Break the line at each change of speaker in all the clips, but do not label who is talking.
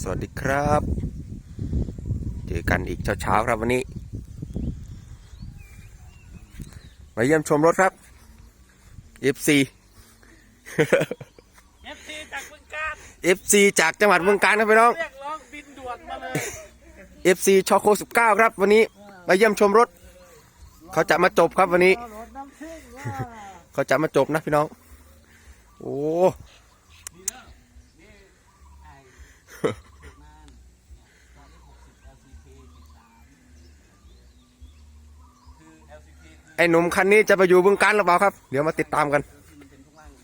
สวัสดีครับ เจอกันอีกเช้าๆครับวันนี้ มาเยี่ยมชมรถครับ FC
เอฟซีจากบึงการ
FC จากจังหวัดเมืองกาญครับพี่น้อง
เรียกร้องบินด่วนมาเลย
FC ชอโค19 ครับ วันนี้มาเยี่ยมชมรถ เขาจะมาจบครับวันนี้
รถน้ำซิ่งว่า
เขาจะมาจบนะพี่น้อง โอ้ ไอ้หนุ่มคันนี้จะไปอยู่บึงการหรือเปล่าครับ เดี๋ยวมาติดตามกัน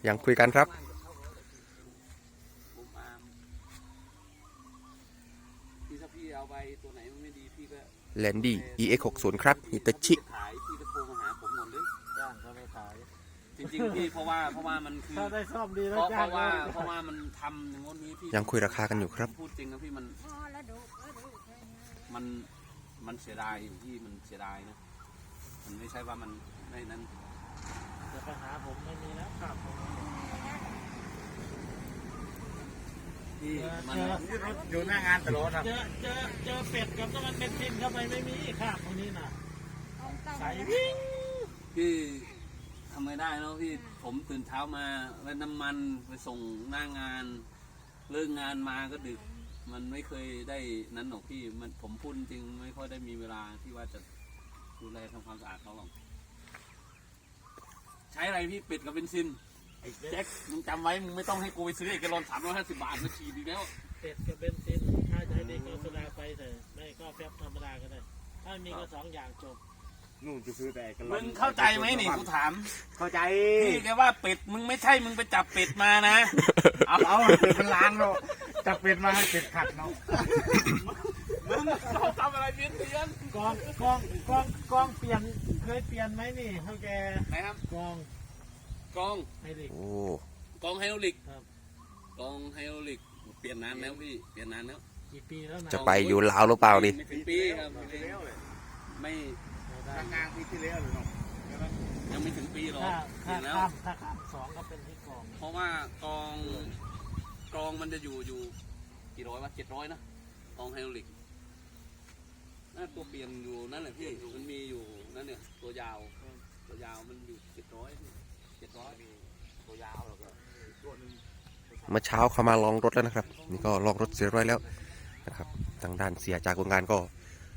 อย่างคุยกันครับ
พี่ถ้าพี่เอาไปตัวไหนมันไม่ดีพี่ก็
แลนดี้ EX 60 ครับฮิตาชิ
ขายพี่ก็โทรมาหาผมหมดเลย
จ้างเขาไม่ขาย
จริงๆพี่เพราะว่าเพราะว่ามันคือ
ถ้าได้ซ่อมดี
เพ
แล้ว
ราะเพ
จ้าง
ราะว่า
เลย
เพราะว่ามันทำอย่างงนนี้พี่
ยังคุยราคากันอยู่ครับ
พูดจริงนะพี่มัน มันมันเสียดายอยู่ที่มันเสียดายนะมัน ไม่ใช่ว่ามันไม่นั้น
จะไปหาผมไม่มีแล้วครับผม
พี่มัน
นี่รถอยู่หน้างานตลอดครับเจอเจอเจอเป็ดกับน้ำมันเบนซินเข้าไปไม่มีครับตรงนี้น่ะใส่วิ่ง
พี่ทำไม่ได้เนอะพี่ผมตื่นเช้ามาแล้น้ำมันไปส่งหน้างานเลิกงานมาก็ดึก มันไม่เคยได้นั้นหรอกพี่มันผมพูดจริงไม่ค่อยได้มีเวลาที่ว่าจะ ดูแลทำความสะอาดเขาหรอกใช้อะไรพี่เป็ดกับเบนซินไอ้แจ็คมึงจำไว้มึงไม่ต้องให้กูไปซื้อเอกลอนสามร้อยห้าสิบบาทมาฉีดอีกแล้ว
เป็ดกับเบนซินถ้าใช้ดีก็โซดาไฟเถอะไม่ก็แฟบธรรมดาก็ได้ ถ้ามีก็สองอย่างจบ
นู่นจะซื้อแต่กัน
มึงเข้าใจไหมนี่กูถาม
เข้าใจ
พี่แกว่าเป็ดมึงไม่ใช่มึงไปจับเป็ดมานะ เอา
เอาเป็ดมันล้างเนาะจับเป็ดมาให้เป็ดขัดเนาะ
มึงเขาทำอะไรเพี้ยนเพี้ยน
กองกองกองกองเปลี่ยนเคยเปลี่ยนไหมนี่เท่าแก
นะครับ
กอง
กอง
ไฮดริก
โอ้
กองไฮโอลิก
ครับ
กองไฮโอลิกเปลี่ยนนานแล้วพี่เปลี่ยนนานแล้ว
กี่ปีแล้วนะ
จะไปอยู่ลาวหรือเปล่านี่
ไม่ถึงปีครับไม่
ได้
ทางงานปีที่แล้วเลยเนาะ
ยังไม่ถึงปีหรอก
ถ้า
เปลี่
ถ้าย
นแล้ว
ข้ามถ้าข้ามสองก็เป็นที่กอง
เพราะว่ากองกองมันจะอยู่อยู่กี่ร้อยวะเจ็ดร้อยนะกองไฮโอลิก น่าตัวเปลี่ยนอยู่นั่นแหละพี่ มันมีอยู่นั่นเนี่ยตัวยาว ตัวยาวมันอยู่เจ็ดร้อยเจ็ดร้อยตัวยาวแล้วก็
เมื่อเช้าเขามาลองรถแล้วนะครับ นี่ก็ลองรถเสร็จเรียบร้อยแล้วนะครับ ทางด้านเสียจากโรงงานก็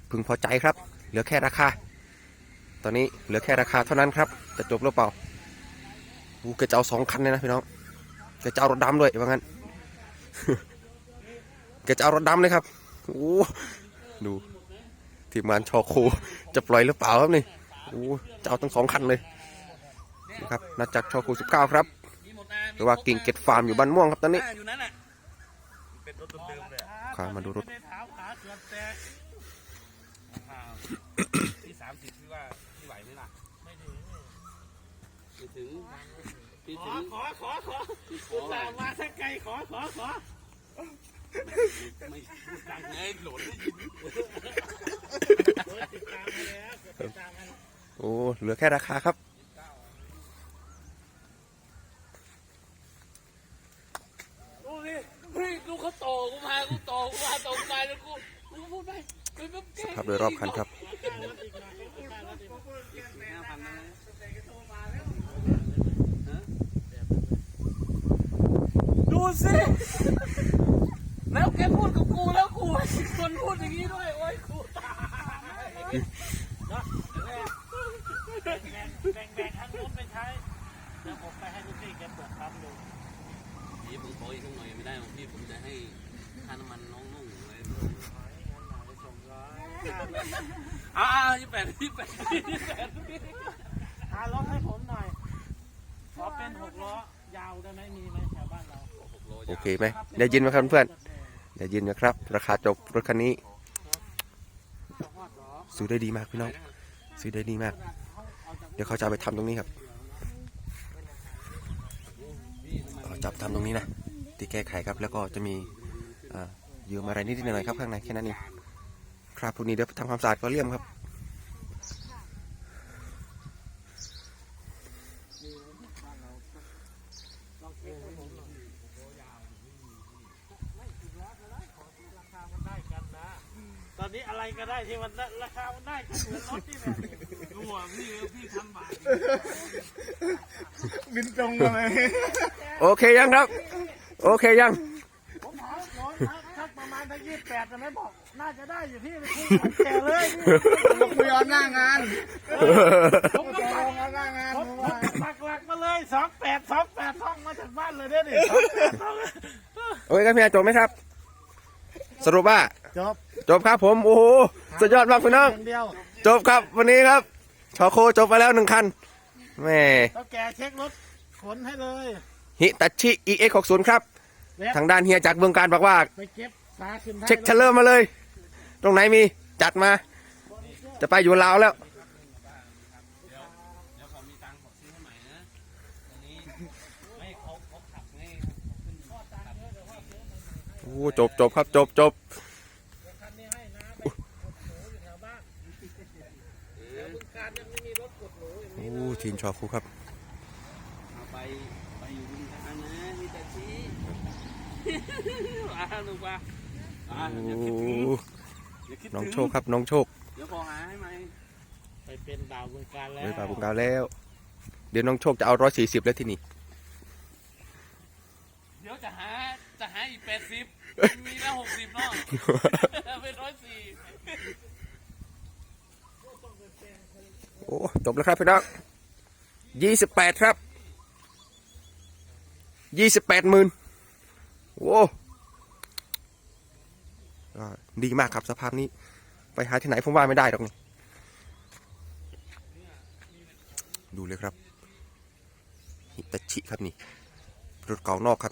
พึงพอใจครับ เหลือแค่ราคา ตอนนี้เหลือแค่ราคาเท่านั้นครับ จะจบหรือเปล่าอูแกจะเอาสองคันเลยนะพี่น้องแกจะเอารถดำด้วยว่างั้น แกจะเอารถดำเลยครับโอ้ดู ทีมงานชอโคจะปล่อยหรือเปล่าครับนี่โอ้จะเอาทั้งสองคันเลยนะครับนัดจากชอโคสิบเก้าครับ
ห
รือว่ากิ่งเกตฟาร์มอยู่บ้านม่วงครับตอนนี้
หา
ดูรถเดิมๆเลย
ข้ามาดูรถ
ที่
สามสิบพี่ว่าพี่ไหวไหมล่ะ
ไม่ถึง
พี่ถึง
ขอขอขอขอมาสักไกลขอขอขอ
ไม่พูดดังไงโหลดได้ยิน
โอ้
เหลือแค่ราคาครับ
ดูสิดูเขาโตกูมากูโตกูมาโตกูมาแล้วกูกูพูดไปไปแบบ
สภาพโดยรอบคันครับ
ดูสิ แกพูดกับกูแล้วกูคนพูดอย่างนี้ด้วยโอ้ยกูตาย
แบ่งแบ่งแบ่งแบ่งทั้งนู้นไปใช้แล้วผมไปให้ลูกพี่แกเปิดปั๊มดู
พี่ผมขออีกสักหน่อยไม่ได้หรอกพี่ผมจะให้ค่าน้ำมันน้องนุ่งอะไร
อยอยไปส่งร้อย
อ่ยี่แปดยี่แปดยี่แปด
หารถให้ผมหน่อย ขอเป็นหกล้อยาวได้ไหมมีไหมแถวบ้านเรา
โอเคไหมได้ยินไหมครับเพื่อน ได้ยินนะครับ ราคาจบรถคันนี้ ซื้อได้ดีมากพี่น้อง ซื้อได้ดีมาก เดี๋ยวเขาจะไปทำตรงนี้ครับจับทำตรงนี้นะที่แก้ไขครับ แล้วก็จะมีอ่ายืมอะไรนิดหน่อยครับข้างในแค่นั้นเองครับพวกนี้เดี๋ยวทำความสะอาดก็เลี่ยมครับ
อะไรก็ได้ที่มันราคามันได้ก็เหมือนรถที่แบบดูอะพี่พี่ทำบาท
บินตรงมาเลย
โอเคยังครับ โอเคยัง
ผมถามร้อยทักประมาณทั้งยี่สิบแปดแต่ไม่บอกน่าจะได้อยู่ที่คุยกับแกเลยพี่
ผมคุยเอาหน้างาน
ผมก็
ต
ปั
ร
ก
งเอาหน้างาน
ผม
ผมว่า
ปักหลักมาเลยสองแปดสองแปดท่องมาจากบ้านเลยเนี่ยนี่สองแปดท่อง
โอเคครับพี่อาจบไหมครับ สรุปว่า
จบ
จบครับผมโอ้โหสุดยอดมากพี่น้อง
อย่างเดียว
จบครับวันนี้ครับชอโคจบไปแล้วหนึ่งคันแหม่
แล้วแกเช็ครถขนให้เลย
ฮิตาชิ EX 60ครับ
แล้ว
ทางด้านเฮียจากเมืองการบอกว่า
ไปเก็บฝาขึ้นท้าย
เช็คเชลเลอร์มาเลย ตรงไหนมีจัดมา จะไปอยู่ลาวแล้ว
เดี๋ยวเขามีตังค์ขอซื้อให้ใหม่นะตอนนี้ไม่เขาเขาขับไงเขาขึ้น
โอ้จบจบครับจบจบ
คันนี้ให้นะไปกดหนูอยู่แถวบ้านแถวบึง การยังไม่มีรถกดหนูอย่างนี้
โอ้ทีมชอคูครับ
เอาไปไปอยู่บึงการนะมีแต่ชี้มาลูกว่าอ่า
โอ้
อย่าคิดถึงอย่าคิดถึง
น้องโชคครับน้องโชค
เดี๋ยวพอหาให้ไหม
ไปเป็นบ่าวบึงการแล้ว
ไว้ปาบุงกาวแล้ว เดี๋ยวน้องโชคจะเอาร้อยสี่สิบแล้วที่นี่
เดี๋ยวจะหาจะหาอีกแปดสิบมีแล้วหกสิบเนาะเป็นร้อยสี่
โอ้จบแล้วครับพี่น้องยี่สิบแปดครับยี่สิบแปดหมื่นโอ้ดีมากครับสภาพนี้ ไปหาที่ไหนผมว่าไม่ได้หรอกนี่ดูเลยครับฮิตาชิครับนี่รถเก่านอกครับนี่